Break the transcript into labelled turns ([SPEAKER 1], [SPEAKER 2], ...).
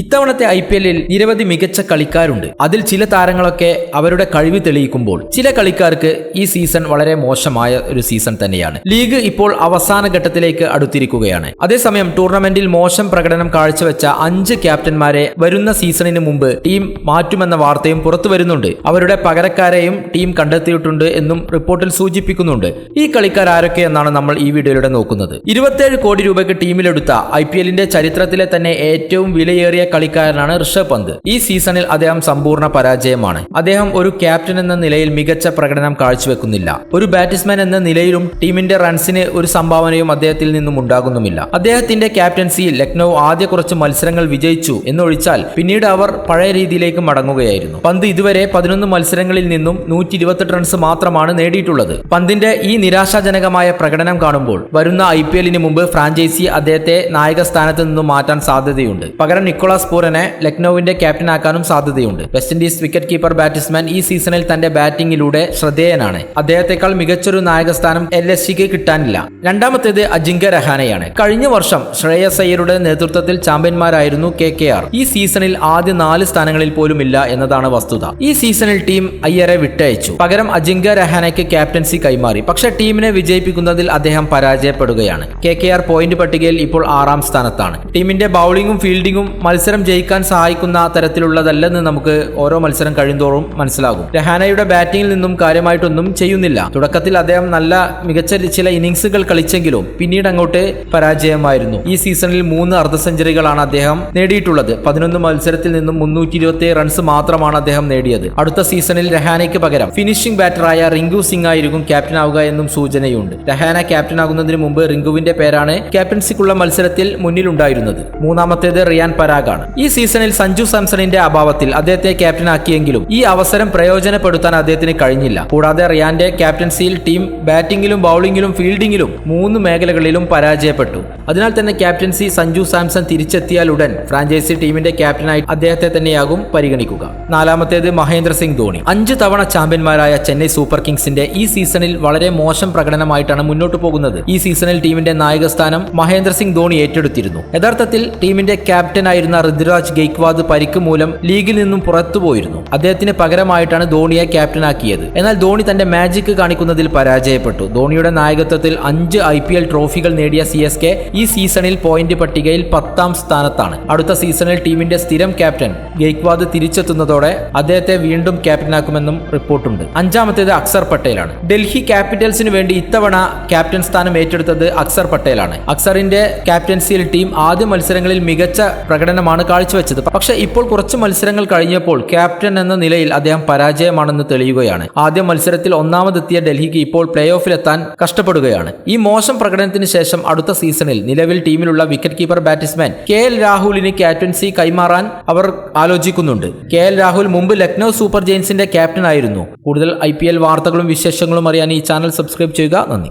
[SPEAKER 1] ഇത്തവണത്തെ I P എല്ലിൽ നിരവധി മികച്ച കളിക്കാരുണ്ട്. അതിൽ ചില താരങ്ങളൊക്കെ അവരുടെ കഴിവ് തെളിയിക്കുമ്പോൾ ചില കളിക്കാർക്ക് ഈ സീസൺ വളരെ മോശമായ ഒരു സീസൺ തന്നെയാണ്. ലീഗ് ഇപ്പോൾ അവസാന ഘട്ടത്തിലേക്ക് അടുത്തിരിക്കുകയാണ്. അതേസമയം ടൂർണമെന്റിൽ മോശം പ്രകടനം കാഴ്ചവെച്ച അഞ്ച് ക്യാപ്റ്റന്മാരെ വരുന്ന സീസണിന് മുമ്പ് ടീം മാറ്റുമെന്ന വാർത്തയും പുറത്തു വരുന്നുണ്ട്. അവരുടെ പകരക്കാരെയും ടീം കണ്ടെത്തിയിട്ടുണ്ട് എന്നും റിപ്പോർട്ടിൽ സൂചിപ്പിക്കുന്നുണ്ട്. ഈ കളിക്കാർ ആരൊക്കെയെന്നാണ് നമ്മൾ ഈ വീഡിയോയിലൂടെ നോക്കുന്നത്. ഇരുപത്തേഴ് കോടി രൂപയ്ക്ക് ടീമിലെടുത്ത ഐ പി എല്ലിന്റെ ചരിത്രത്തിലെ തന്നെ ഏറ്റവും വിലയേറിയ കളിക്കാരനാണ് ഋഷഭ് പന്ത്. ഈ സീസണിൽ അദ്ദേഹം സമ്പൂർണ പരാജയമാണ്. അദ്ദേഹം ഒരു ക്യാപ്റ്റൻ എന്ന നിലയിൽ മികച്ച പ്രകടനം കാഴ്ചവെക്കുന്നില്ല. ഒരു ബാറ്റ്സ്മാൻ എന്ന നിലയിലും ടീമിന്റെ റൺസിന് ഒരു സംഭാവനയും അദ്ദേഹത്തിൽ നിന്നും ഉണ്ടാകുന്നുമില്ല. അദ്ദേഹത്തിന്റെ ക്യാപ്റ്റൻസിയിൽ ലക്നൗ ആദ്യ കുറച്ച് മത്സരങ്ങൾ വിജയിച്ചു എന്നൊഴിച്ചാൽ പിന്നീട് അവർ പഴയ രീതിയിലേക്ക് മടങ്ങുകയായിരുന്നു. പന്ത് ഇതുവരെ പതിനൊന്ന് മത്സരങ്ങളിൽ നിന്നും നൂറ്റി ഇരുപത്തെട്ട് റൺസ് മാത്രമാണ് നേടിയിട്ടുള്ളത്. പന്തിന്റെ ഈ നിരാശാജനകമായ പ്രകടനം കാണുമ്പോൾ വരുന്ന ഐ മുമ്പ് ഫ്രാഞ്ചൈസി അദ്ദേഹത്തെ നായക സ്ഥാനത്ത് നിന്നും മാറ്റാൻ സാധ്യതയുണ്ട്. പകരം നിക്കോളാസ് പൂരനെ ലക്നൌവിന്റെ ക്യാപ്റ്റനാക്കാനും സാധ്യതയുണ്ട്. West Indies wicket keeper batsman ഈ സീസണിൽ തന്റെ ബാറ്റിംഗിലൂടെ ശ്രദ്ധേയനാണ്. അദ്ദേഹത്തെക്കാൾ മികച്ചൊരു നായകസ്ഥാനം എൽ എസ് സിക്ക് കിട്ടാനില്ല. രണ്ടാമത്തേത് അജിങ്ക രഹാനയാണ്. കഴിഞ്ഞ വർഷം ശ്രേയസ് അയ്യരുടെ നേതൃത്വത്തിൽ ചാമ്പ്യന്മാരായിരുന്നു കെ കെ ആർ. ഈ സീസണിൽ ആദ്യ നാല് സ്ഥാനങ്ങളിൽ പോലും ഇല്ല എന്നതാണ് വസ്തുത. ഈ സീസണിൽ ടീം അയ്യരെ വിട്ടയച്ചു. പകരം അജിങ്ക രഹാനയ്ക്ക് ക്യാപ്റ്റൻസി കൈമാറി. പക്ഷെ ടീമിനെ വിജയിപ്പിക്കുന്നതിൽ അദ്ദേഹം പരാജയപ്പെടുകയാണ്. കെ കെ ആർ പോയിന്റ് പട്ടികയിൽ ഇപ്പോൾ ആറാം സ്ഥാനത്താണ്. ടീമിന്റെ ബൌളിംഗും ഫീൽഡിംഗും മത്സരം ജയിക്കാൻ സഹായിക്കുന്ന തരത്തിലുള്ളതല്ലെന്ന് നമുക്ക് ഓരോ മത്സരം കഴിയുന്തോറും മനസ്സിലാകും. രഹാനയുടെ ബാറ്റിംഗിൽ നിന്നും കാര്യമായിട്ടൊന്നും ചെയ്യുന്നില്ല. തുടക്കത്തിൽ അദ്ദേഹം നല്ല മികച്ച ചില ഇന്നിങ്സുകൾ കളിച്ചെങ്കിലും പിന്നീട് അങ്ങോട്ട് പരാജയമായിരുന്നു. ഈ സീസണിൽ മൂന്ന് അർദ്ധ സെഞ്ചുറികളാണ് അദ്ദേഹം നേടിയിട്ടുള്ളത്. പതിനൊന്ന് മത്സരത്തിൽ നിന്നും മുന്നൂറ്റി ഇരുപത്തി റൺസ് മാത്രമാണ് അദ്ദേഹം നേടിയത്. അടുത്ത സീസണിൽ രഹാനയ്ക്ക് പകരം ഫിനിഷിംഗ് ബാറ്ററായ റിങ്കു സിംഗ് ആയിരിക്കും ക്യാപ്റ്റൻ ആവുക എന്നും സൂചനയുണ്ട്. രഹാന ക്യാപ്റ്റൻ ആകുന്നതിന് മുമ്പ് റിങ്കുവിന്റെ പേരാണ് ക്യാപ്റ്റൻസിക്കുള്ള മത്സരത്തിൽ മുന്നിലുണ്ടായിരുന്നത്. മൂന്നാമത്തേത് റിയാൻ പരാഗാണ് ഈ സീസണിൽ സഞ്ജു സാംസണിന്റെ അഭാവത്തിൽ അദ്ദേഹത്തെ ക്യാപ്റ്റനാക്കിയെങ്കിലും ഈ അവസരം പ്രയോജനപ്പെടുത്താൻ അദ്ദേഹത്തിന് കഴിഞ്ഞില്ല. കൂടാതെ റിയാന്റെ ക്യാപ്റ്റൻസിയിൽ ടീം ബാറ്റിംഗിലും ബൌളിംഗിലും ഫീൽഡിംഗിലും മൂന്ന് മേഖലകളിലും പരാജയപ്പെട്ടു. അതിനാൽ തന്നെ ക്യാപ്റ്റൻസി സഞ്ജു സാംസൺ തിരിച്ചെത്തിയാൽ ഉടൻ ഫ്രാഞ്ചൈസി ടീമിന്റെ ക്യാപ്റ്റനായി അദ്ദേഹത്തെ തന്നെയാകും പരിഗണിക്കുക. നാലാമത്തേത് മഹേന്ദ്ര സിംഗ് ധോണി. അഞ്ച് തവണ ചാമ്പ്യന്മാരായ ചെന്നൈ സൂപ്പർ കിങ്സിന്റെ ഈ സീസണിൽ വളരെ മോശം പ്രകടനമായിട്ടാണ് മുന്നോട്ട് പോകുന്നത്. ഈ സീസണിൽ ടീമിന്റെ നായകസ്ഥാനം മഹേന്ദ്ര സിംഗ് ധോണി ഏറ്റെടുത്തിരുന്നു. യഥാർത്ഥത്തിൽ ടീമിന്റെ ക്യാപ്റ്റനായിരുന്ന ഋതുരാജ് ഗെയ്ക്വാദ് പരിക്ക് മൂലം ലീഗിൽ നിന്നും പുറത്തുപോയിരുന്നു. അദ്ദേഹത്തിന് പകരമായിട്ടാണ് ധോണിയെ ക്യാപ്റ്റനാക്കിയത്. എന്നാൽ ധോണി തന്റെ മാജിക് കാണിക്കുന്നതിൽ പരാജയപ്പെട്ടു. ധോണിയുടെ നായകത്വത്തിൽ അഞ്ച് ഐ പി എൽ ട്രോഫികൾ നേടിയ സി എസ് കെ ഈ സീസണിൽ പോയിന്റ് പട്ടികയിൽ പത്താം സ്ഥാനത്താണ്. അടുത്ത സീസണിൽ ടീമിന്റെ സ്ഥിരം ക്യാപ്റ്റൻ ഗെയ്ക്വാദ് തിരിച്ചെത്തുന്നതോടെ അദ്ദേഹത്തെ വീണ്ടും ക്യാപ്റ്റനാക്കുമെന്നും റിപ്പോർട്ടുണ്ട്. അഞ്ചാമത്തേത് അക്സർ പട്ടേലാണ്. ഡൽഹി ക്യാപിറ്റൽസിന് വേണ്ടി ഇത്തവണ ക്യാപ്റ്റൻ സ്ഥാനം ഏറ്റെടുത്തത് അക്സർ പട്ടേലാണ്. അക്സറിന്റെ ക്യാപ്റ്റൻസിയിൽ ടീം ആദ്യ മത്സരങ്ങളിൽ മികച്ച പ്രകടനമാണ് കാഴ്ചവെച്ചത്. പക്ഷേ ഇപ്പോൾ കുറച്ച് മത്സരങ്ങൾ കഴിഞ്ഞപ്പോൾ ക്യാപ്റ്റൻ എന്ന നിലയിൽ അദ്ദേഹം പരാജയമാണെന്ന് തെളിയുകയാണ്. ആദ്യ മത്സരത്തിൽ ഒന്നാമതെത്തിയ ഡൽഹിക്ക് ഇപ്പോൾ പ്ലേ ഓഫിലെത്താൻ കഷ്ടപ്പെടുകയാണ്. ഈ മോശം പ്രകടനത്തിന് ശേഷം അടുത്ത സീസണിൽ നിലവിൽ ടീമിലുള്ള wicket keeper batsman K L രാഹുലിന് ക്യാപ്റ്റൻസി കൈമാറാൻ അവർ ആലോചിക്കുന്നുണ്ട്. കെ എൽ രാഹുൽ മുമ്പ് ലക്നൗ സൂപ്പർ ജെയിൻസിന്റെ ക്യാപ്റ്റൻ ആയിരുന്നു കൂടുതൽ ഐ വാർത്തകളും വിശേഷങ്ങളും അറിയാൻ ഈ ചാനൽ സബ്സ്ക്രൈബ് ചെയ്യുക. നന്ദി.